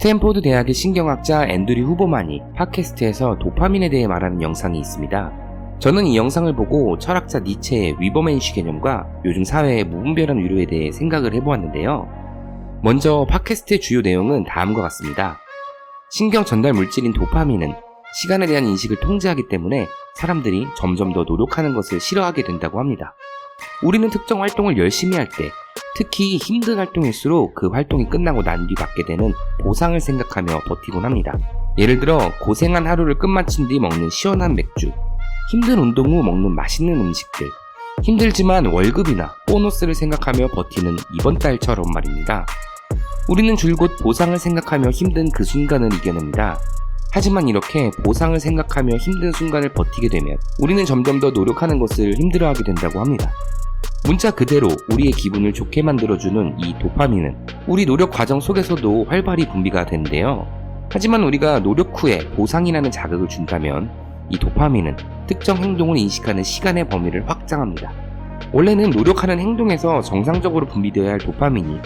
스탠포드 대학의 신경학자 앤드류 후보만이 팟캐스트에서 도파민에 대해 말하는 영상이 있습니다. 저는 이 영상을 보고 철학자 니체의 위버맨시 개념과 요즘 사회의 무분별한 위로에 대해 생각을 해보았는데요. 먼저 팟캐스트의 주요 내용은 다음과 같습니다. 신경 전달 물질인 도파민은 시간에 대한 인식을 통제하기 때문에 사람들이 점점 더 노력하는 것을 싫어하게 된다고 합니다. 우리는 특정 활동을 열심히 할 때, 특히 힘든 활동일수록 그 활동이 끝나고 난 뒤 받게 되는 보상을 생각하며 버티곤 합니다. 예를 들어, 고생한 하루를 끝마친 뒤 먹는 시원한 맥주, 힘든 운동 후 먹는 맛있는 음식들, 힘들지만 월급이나 보너스를 생각하며 버티는 이번 달처럼 말입니다. 우리는 줄곧 보상을 생각하며 힘든 그 순간을 이겨냅니다. 하지만 이렇게 보상을 생각하며 힘든 순간을 버티게 되면 우리는 점점 더 노력하는 것을 힘들어하게 된다고 합니다. 문자 그대로 우리의 기분을 좋게 만들어주는 이 도파민은 우리 노력 과정 속에서도 활발히 분비가 되는데요. 하지만 우리가 노력 후에 보상이라는 자극을 준다면 이 도파민은 특정 행동을 인식하는 시간의 범위를 확장합니다. 원래는 노력하는 행동에서 정상적으로 분비되어야 할 도파민이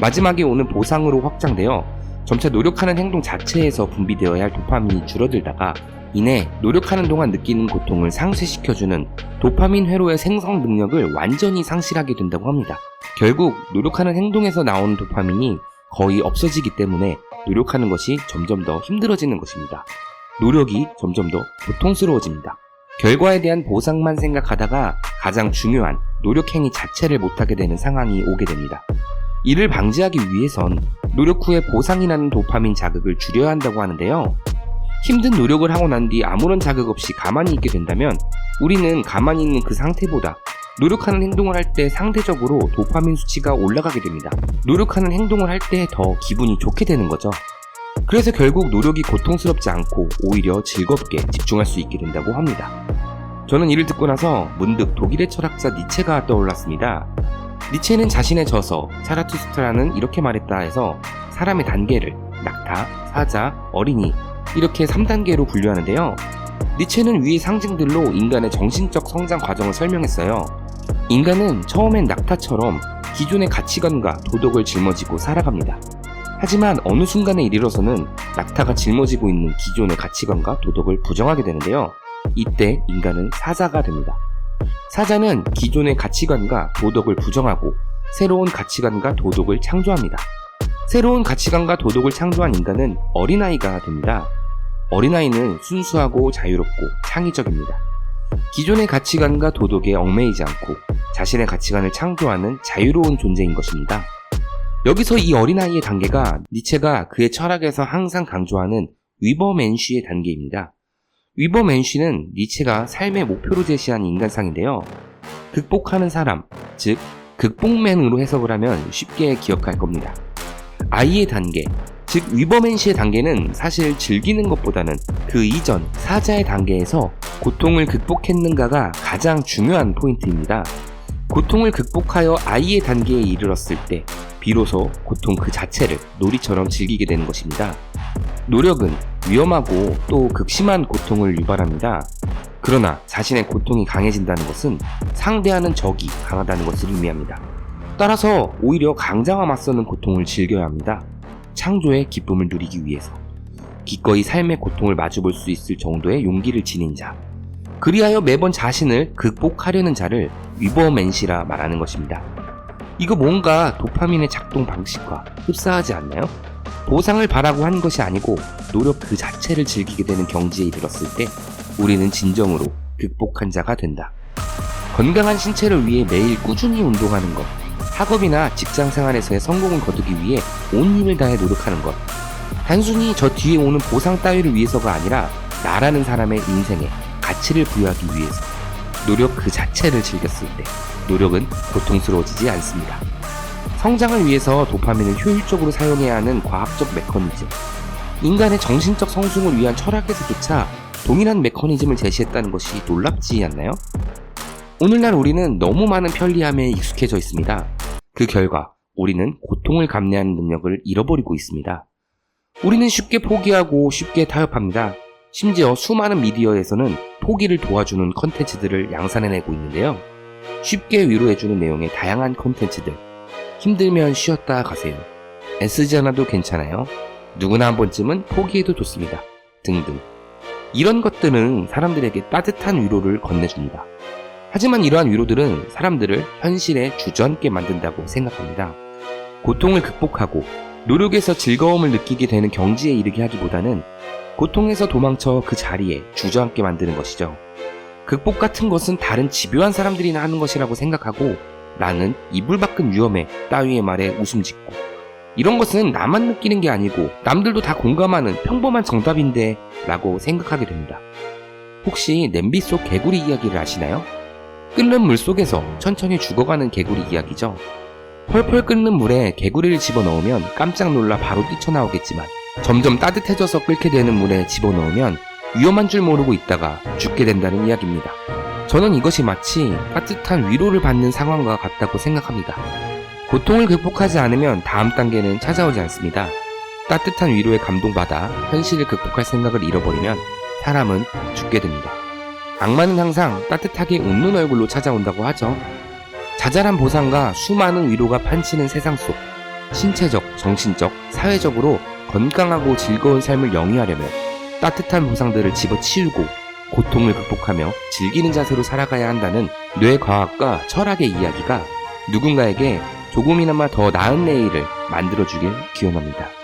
마지막에 오는 보상으로 확장되어 점차 노력하는 행동 자체에서 분비되어야 할 도파민이 줄어들다가 이내 노력하는 동안 느끼는 고통을 상쇄시켜주는 도파민 회로의 생성 능력을 완전히 상실하게 된다고 합니다. 결국 노력하는 행동에서 나오는 도파민이 거의 없어지기 때문에 노력하는 것이 점점 더 힘들어지는 것입니다. 노력이 점점 더 고통스러워집니다. 결과에 대한 보상만 생각하다가 가장 중요한 노력 행위 자체를 못하게 되는 상황이 오게 됩니다. 이를 방지하기 위해선 노력 후에 보상이라는 도파민 자극을 줄여야 한다고 하는데요. 힘든 노력을 하고 난 뒤 아무런 자극 없이 가만히 있게 된다면 우리는 가만히 있는 그 상태보다 노력하는 행동을 할 때 상대적으로 도파민 수치가 올라가게 됩니다. 노력하는 행동을 할 때 더 기분이 좋게 되는 거죠. 그래서 결국 노력이 고통스럽지 않고 오히려 즐겁게 집중할 수 있게 된다고 합니다. 저는 이를 듣고 나서 문득 독일의 철학자 니체가 떠올랐습니다. 니체는 자신의 저서 차라투스트라는 이렇게 말했다 해서 사람의 단계를 낙타, 사자, 어린이 이렇게 3단계로 분류하는데요. 니체는 위의 상징들로 인간의 정신적 성장 과정을 설명했어요. 인간은 처음엔 낙타처럼 기존의 가치관과 도덕을 짊어지고 살아갑니다. 하지만 어느 순간에 이르러서는 낙타가 짊어지고 있는 기존의 가치관과 도덕을 부정하게 되는데요. 이때 인간은 사자가 됩니다. 사자는 기존의 가치관과 도덕을 부정하고 새로운 가치관과 도덕을 창조합니다. 새로운 가치관과 도덕을 창조한 인간은 어린아이가 됩니다. 어린아이는 순수하고 자유롭고 창의적입니다. 기존의 가치관과 도덕에 얽매이지 않고 자신의 가치관을 창조하는 자유로운 존재인 것입니다. 여기서 이 어린아이의 단계가 니체가 그의 철학에서 항상 강조하는 위버맨쉬의 단계입니다. 위버맨쉬는 니체가 삶의 목표로 제시한 인간상인데요. 극복하는 사람, 즉 극복맨으로 해석을 하면 쉽게 기억할 겁니다. 아이의 단계, 즉 위버맨시의 단계는 사실 즐기는 것보다는 그 이전 사자의 단계에서 고통을 극복했는가가 가장 중요한 포인트입니다. 고통을 극복하여 아이의 단계에 이르렀을 때 비로소 고통 그 자체를 놀이처럼 즐기게 되는 것입니다. 노력은 위험하고 또 극심한 고통을 유발합니다. 그러나 자신의 고통이 강해진다는 것은 상대하는 적이 강하다는 것을 의미합니다. 따라서 오히려 강자와 맞서는 고통을 즐겨야 합니다. 창조의 기쁨을 누리기 위해서. 기꺼이 삶의 고통을 마주볼 수 있을 정도의 용기를 지닌 자. 그리하여 매번 자신을 극복하려는 자를 위버맨시라 말하는 것입니다. 이거 뭔가 도파민의 작동 방식과 흡사하지 않나요? 보상을 바라고 한 것이 아니고 노력 그 자체를 즐기게 되는 경지에 이르렀을 때 우리는 진정으로 극복한 자가 된다. 건강한 신체를 위해 매일 꾸준히 운동하는 것, 학업이나 직장 생활에서의 성공을 거두기 위해 온 힘을 다해 노력하는 것. 단순히 저 뒤에 오는 보상 따위를 위해서가 아니라 나라는 사람의 인생에 가치를 부여하기 위해서 노력 그 자체를 즐겼을 때 노력은 고통스러워지지 않습니다. 성장을 위해서 도파민을 효율적으로 사용해야 하는 과학적 메커니즘. 인간의 정신적 성숙을 위한 철학에서조차 동일한 메커니즘을 제시했다는 것이 놀랍지 않나요? 오늘날 우리는 너무 많은 편리함에 익숙해져 있습니다. 그 결과 우리는 고통을 감내하는 능력을 잃어버리고 있습니다. 우리는 쉽게 포기하고 쉽게 타협합니다. 심지어 수많은 미디어에서는 포기를 도와주는 컨텐츠들을 양산해내고 있는데요. 쉽게 위로해주는 내용의 다양한 컨텐츠들. 힘들면 쉬었다 가세요. 애쓰지 않아도 괜찮아요. 누구나 한 번쯤은 포기해도 좋습니다. 등등. 이런 것들은 사람들에게 따뜻한 위로를 건네줍니다. 하지만 이러한 위로들은 사람들을 현실에 주저앉게 만든다고 생각합니다. 고통을 극복하고 노력에서 즐거움을 느끼게 되는 경지에 이르게 하기보다는 고통에서 도망쳐 그 자리에 주저앉게 만드는 것이죠. 극복 같은 것은 다른 집요한 사람들이나 하는 것이라고 생각하고 나는 이불 밖은 위험해 따위의 말에 웃음 짓고 이런 것은 나만 느끼는 게 아니고 남들도 다 공감하는 평범한 정답인데 라고 생각하게 됩니다. 혹시 냄비 속 개구리 이야기를 아시나요? 끓는 물 속에서 천천히 죽어가는 개구리 이야기죠. 펄펄 끓는 물에 개구리를 집어넣으면 깜짝 놀라 바로 뛰쳐나오겠지만 점점 따뜻해져서 끓게 되는 물에 집어넣으면 위험한 줄 모르고 있다가 죽게 된다는 이야기입니다. 저는 이것이 마치 따뜻한 위로를 받는 상황과 같다고 생각합니다. 고통을 극복하지 않으면 다음 단계는 찾아오지 않습니다. 따뜻한 위로에 감동받아 현실을 극복할 생각을 잃어버리면 사람은 죽게 됩니다. 악마는 항상 따뜻하게 웃는 얼굴로 찾아온다고 하죠. 자잘한 보상과 수많은 위로가 판치는 세상 속 신체적, 정신적, 사회적으로 건강하고 즐거운 삶을 영위하려면 따뜻한 보상들을 집어치우고 고통을 극복하며 즐기는 자세로 살아가야 한다는 뇌과학과 철학의 이야기가 누군가에게 조금이나마 더 나은 내일을 만들어주길 기원합니다.